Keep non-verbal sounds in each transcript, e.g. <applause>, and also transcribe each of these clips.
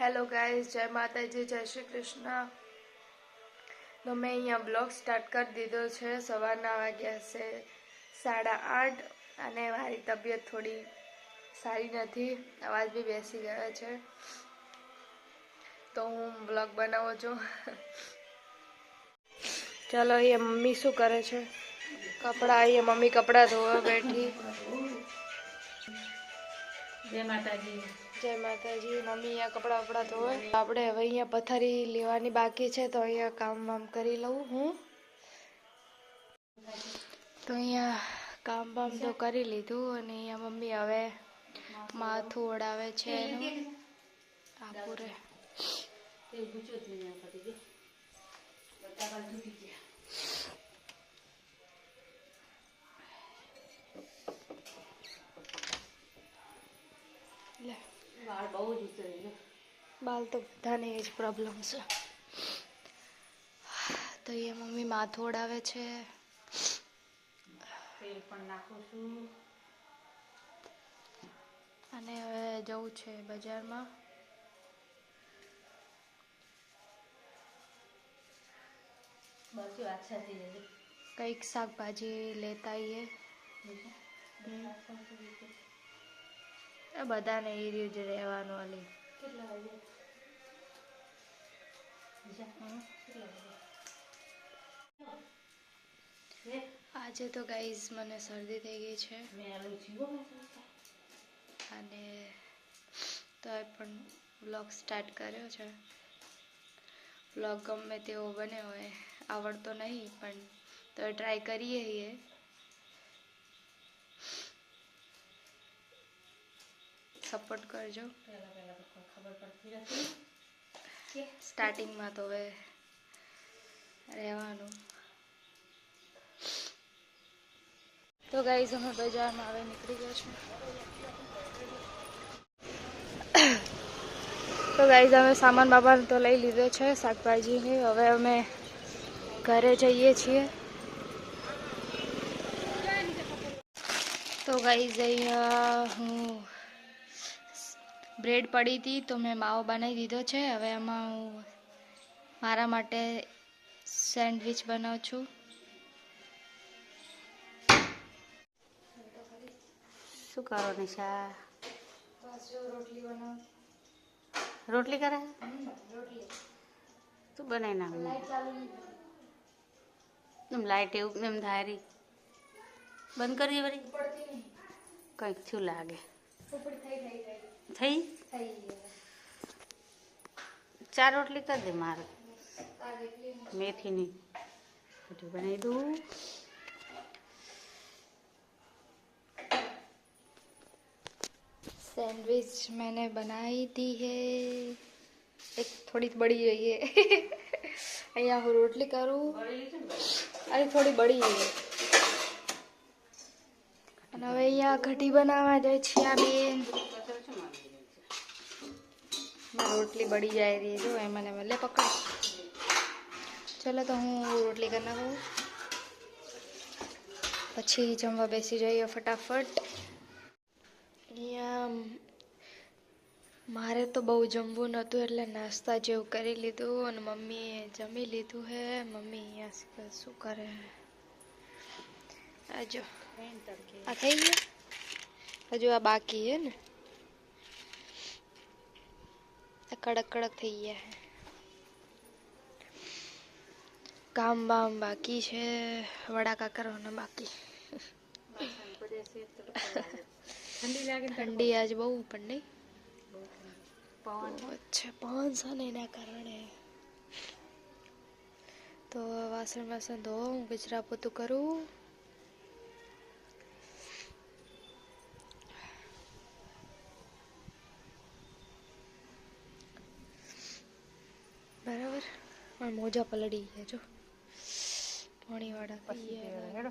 Hello guys જય માતાજી જય શ્રી કૃષ્ણ તો મેં અહીંયા બ્લોગ સ્ટાર્ટ કરી દીધો છે. સવારના વાગ્યા છે સાડા આઠ અને મારી તબિયત થોડી સારી નથી. અવાજ બી બેસી ગયો છે. તો હું બ્લોગ બનાવું છું. ચાલો અહીંયા મમ્મી શું કરે છે? કપડાં, અહીંયા મમ્મી કપડાં ધોવા બેઠી. જય માતાજી. જય માતાજી, મમ્મી અહીંયા કપડાં વપડા ધોવે. આપણે હવે અહીંયા પથારી લેવાની બાકી છે, તો અહીંયા કામ વામ કરી લઉં હું. તો અહીંયા કામ બામ તો કરી લીધું અને અહીંયા મમ્મી હવે માથું ઓળાવે છે આ પૂરે. ગયા વાળ બહુ જ ઉતરી ગયો બાલ તો બધાને એ જ પ્રોબ્લેમ છે. તો એ મમ્મી માથું ઓડાવે છે. તેલ પણ નાખું છું. અને હવે જવું છે બજારમાં. જો આછા થઈ જશે કંઈક શાકભાજી લેતા આવીએ. એ બધાને એ રહ્યું જ રહેવાનું અલી. આજે તો ગાઈઝ મને શરદી થઈ ગઈ છે. અને તો પણ બ્લોગ સ્ટાર્ટ કર્યો છે. બ્લોગ ગમે તેવો બને હોય આવડતો નહીં પણ તો ટ્રાય કરીએ છીએ. સપોર્ટ કરજો. સ્ટાર્ટિંગમાં તો હવે રહેવાનું. તો ગાઈઝ અમે બજારમાં હવે નીકળી ગયા છું તો ગાઈઝ અમે સામાન બાબાને તો લઈ લીધો છે શાકભાજીની હવે અમે ઘરે જઈએ છીએ. તો ગાઈઝ અહીંયા હું બ્રેડ પડી હતી તો મેં માવો બનાવી દીધો છે. હવે એમાં હું મારા માટે સેન્ડવિચ બનાવું છું. શું કરો નિશા? રોટલી રોટલી કરે? તું બનાવી નાખ. એમ લાઈટ એવું એમ ધારી. બંધ કરી વળી? કંઈક થયું લાગે. થઈ થઈ થઈ થઈ થઈ ગઈ ચાર રોટલી કરી દે મારે આ જેટલી મેથીની બધું બનાવી દઉં सैंडविच मैंने बनाई दी है એક થોડી બળી ગઈ है અહીંયા હું રોટલી કરું અરે થોડી બળી ગઈ અને હવે અહીંયા કઢી બનાવવા જાય છે આ બેન મારી રોટલી બળી જાય રહી જો એ મને મળે પકડ ચલો તો હું રોટલી કરી નાખું પછી જમવા બેસી જઈએ ફટાફટ અહીંયા મારે તો બહુ જમવું નહોતું એટલે નાસ્તા જેવું કરી લીધું અને મમ્મીએ જમી લીધું હે મમ્મી અહીંયા શું- શું કરે આ જો આ થઈ ગયું હજુ આ બાકી હે ને આ કડક કડક થઈ ગયા છે કામ બામ બાકી છે વડાકા કરવાના બાકી ઠંડી આજ બહુ પણ નહીં અચ્છા પવન છે એના કારણે તો વાસણ વાસણ ધોવા હું કચરા પોતું કરું બરાબર મારા મોજા પલળી ગયા જો. પાણીવાળા થઈ પછી હેડો.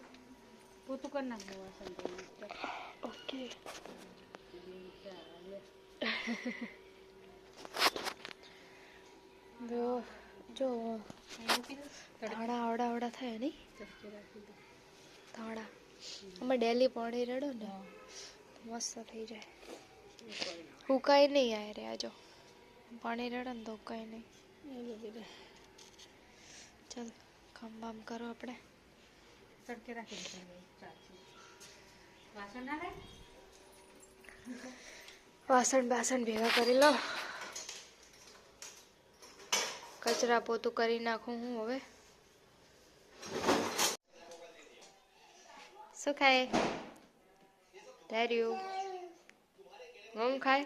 પોતું કર નાખ વાસણ ઓકે. જો જો. ધાણા આવડા આવડા થાય નહીં? ધાણા. અમે ડેલી પાણી રેડો ને મસ્ત થઈ જાય. હુકાય નહીં આ રે આજો પાણી રેડો ને તો કઈ નહીં. ચાલ કામ બામ કરો આપણે. તડકે રાખી વાસણ ના વાસણ બાસણ ભેગા કરી લો. કચરા પોતું કરી નાખું હું હવે. શું ખાય? ધાર્યું. ઘઉં ખાય?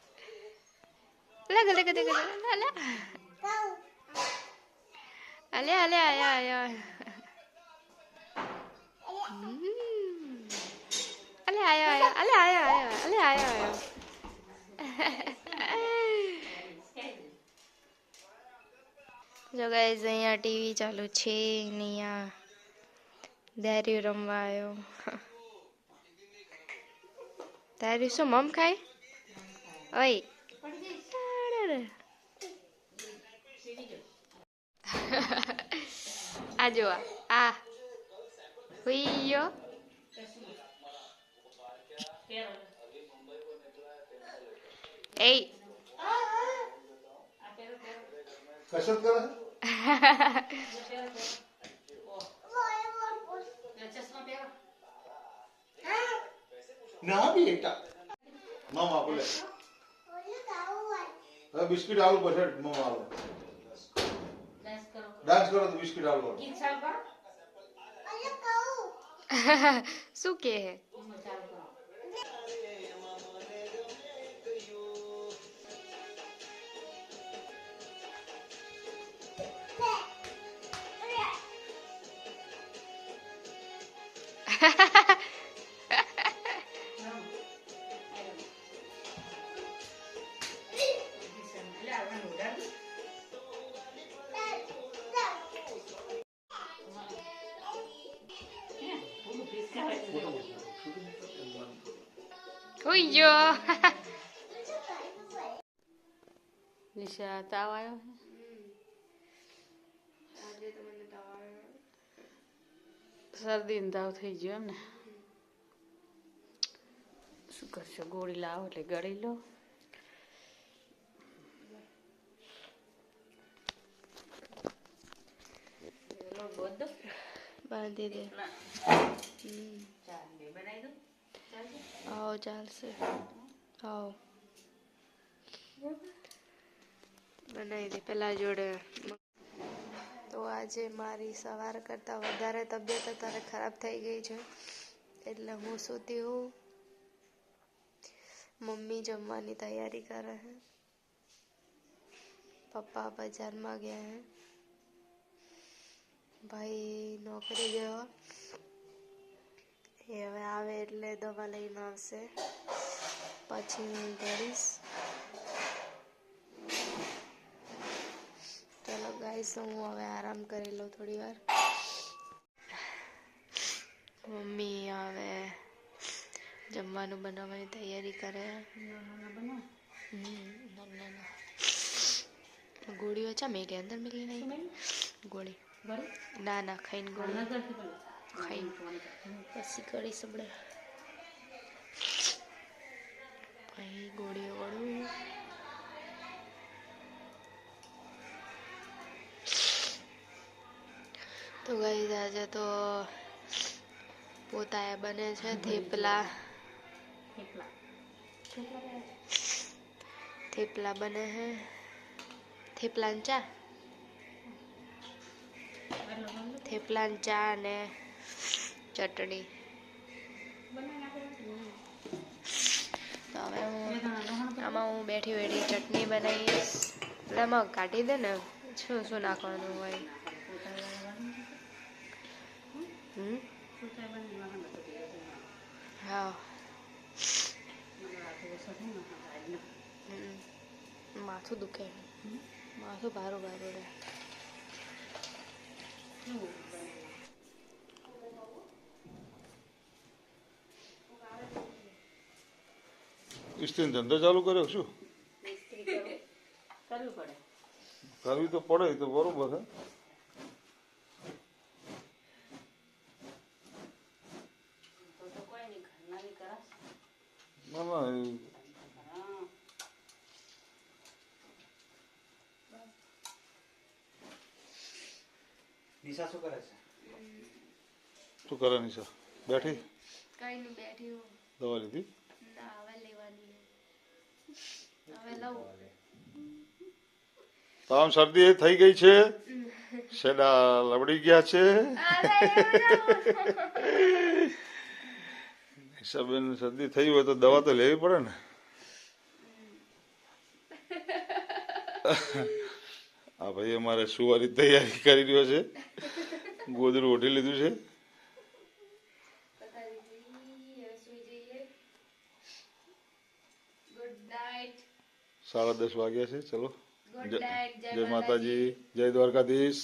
Lega, lega, lega, lega. Ala. Ale, ale, ale, ale. Ale, ale, ale, ale, ale, ale, ale, ale. જો ગાઈઝ અહીંયા ટીવી ચાલુ છે ને અહીંયા દારૂ રમવા આવ્યો દારૂ શું મમ ખાય ઓય આ જો આ. આ હુઈ ગયો પહેરો એ આ પહેરો પહેરો કસરત કરે પહેરો પહેરો ચશ્મા પહેરો ના બી એકટા મામા બોલે હવે બિસ્કિટ આલુ પછી મો આલુ. ડાન્સ કરો ડાન્સ કરો તો બિસ્કિટ આલુ ગીત કરો <laughs> શું કે? હે હુઈ ગયો નિશા તાવ આવ્યો શરદી ને તાવ થઈ ગયો એમ ને શું કરશો ગોળી લાવો એટલે ગળી લો બધો દે બનાવી દો આવો ચાલશે. આવો બનાવી દે પેલા જોડે. તો આજે મારી સવાર કરતાં વધારે તબિયત અત્યારે ખરાબ થઈ ગઈ છે. એટલે હું સૂતી હું મમ્મી જમવાની તૈયારી કરે છે પપ્પા બજારમાં ગયા હે. ભાઈ નોકરી ગયો. એ હવે આવે એટલે દવા લઈને આવશે. પછી હું કરીશ ચલો ગાઈસ હું હવે આરામ કરી લઉં થોડી વાર. મમ્મી હવે જમવાનું બનાવવાની તૈયારી કરે. ગોળીઓ ચા મેલી અંદર મેલી નહીં ગોળી. ના ના ખાઈને ગોળી. ખાઈ. પછી કરી સબડે. પછી ગોળીઓ ગળું તો ગઈ આજે તો પોતાએ બને છે થેપલા. થેપલા. બને છે થેપલા ચા? થેપલા ને ચા અને ચટણી. હવે હું આમાં હું બેઠી બેઠી ચટણી બનાવીશ. એટલે આમાં કાઢી દે ને, શું શું નાખવાનું હોય. હા. માથું દુખે. માથું ભારું ભારું રહે ઇસ્ત્રી ધંધો ચાલુ કર્યો શું? કરવું તો પડે તો બરોબર હે તો તો કોઈ નહીં ઘરના બી કરાશ. ના ના નિશા શું કરે છે? શું કરે નિશા? બેઠી? કઈ નહીં બેઠી દવા લીધી? ના હવે લેવાની <laughs> હવે લઉં. તાવ શરદી થઈ ગઈ છે? <laughs> સેડા લબડી ગયા છે? <laughs> હિસાબેન શરદી થઈ હોય તો દવા તો લેવી પડે ને. આ ભાઈ અમારે સુવાની તૈયારી કરી રહ્યો છે. ગોદરું ઓઢી લીધું છે બધા જઈએ સુઈ જઈએ ગુડ નાઇટ સાડા દસ વાગ્યા છે ચલો. જય માતાજી. જય દ્વારકાધીશ.